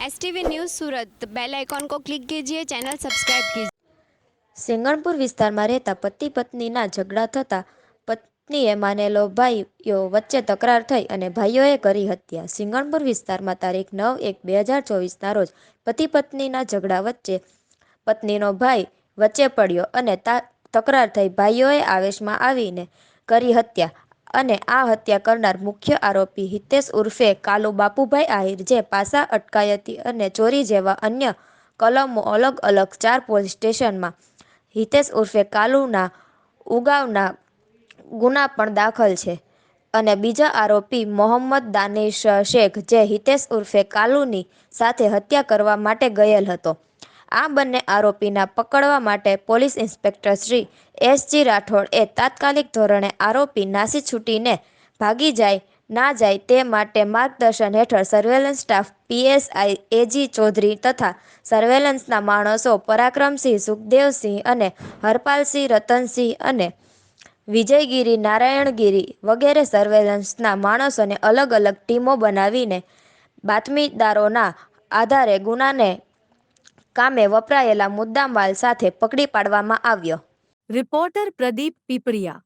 S T news Surat bell icon को click कीजिए channel subscribe कीजिए સિંગણપુર વિસ્તારમાં રહેતા પતિ પત્નીના ઝઘડા થતા પત્નીએ માનેલો ભાઈઓ વચ્ચે તકરાર થઈ અને ભાઈઓએ કરી હત્યા સિંગણપુર વિસ્તારમાં તારીખ નવ એક બે હજાર ચોવીસના રોજ પતિ પત્નીના ઝઘડા વચ્ચે પત્નીનો ભાઈ વચ્ચે પડ્યો અને તા તકરાર થઈ ભાઈઓએ આવેશમાં આવીને કરી હત્યા અને આ હત્યા કરનાર મુખ્ય આરોપી હિતેશ ઉર્ફે કાલુ બાપુભાઈ આહિર, જે પાસા અટકાયતી અને ચોરી જેવા અન્ય કલમો અલગ અલગ ચાર પોલીસ સ્ટેશનમાં. હિતેશ ઉર્ફે કાલુના ઉગાવના ગુના પણ દાખલ છે. અને બીજા આરોપી મોહમ્મદ દાનિશ શેખ, જે હિતેશ ઉર્ફે કાલુની સાથે હત્યા કરવા માટે ગયેલ હતો. આ બંને આરોપીના પકડવા માટે police inspector Shri SG Rathod એ તાત્કાલિક ધોરણે આરોપી નાસી છૂટીને ભાગી જાય, ના જાય તે માટે માર્ગદર્શન હેઠળ surveillance staff PSI AG Chaudhary તથા સર્વેલન્સના માણસો પરાક્રમસિંહ સુખદેવસિંહ અને હરપાલસિંહ રતનસિંહ અને વિજયગીરી નારાયણગીરી વગેરે સર્વેલન્સના માણસોને અલગ અલગ ટીમો બનાવીને બાતમીદારોના આધારે ગુનાને કામે વપરાયેલા મુદ્દામાલ સાથે પકડી પાડવામાં આવ્યો. રિપોર્ટર પ્રદીપ પીપળિયા.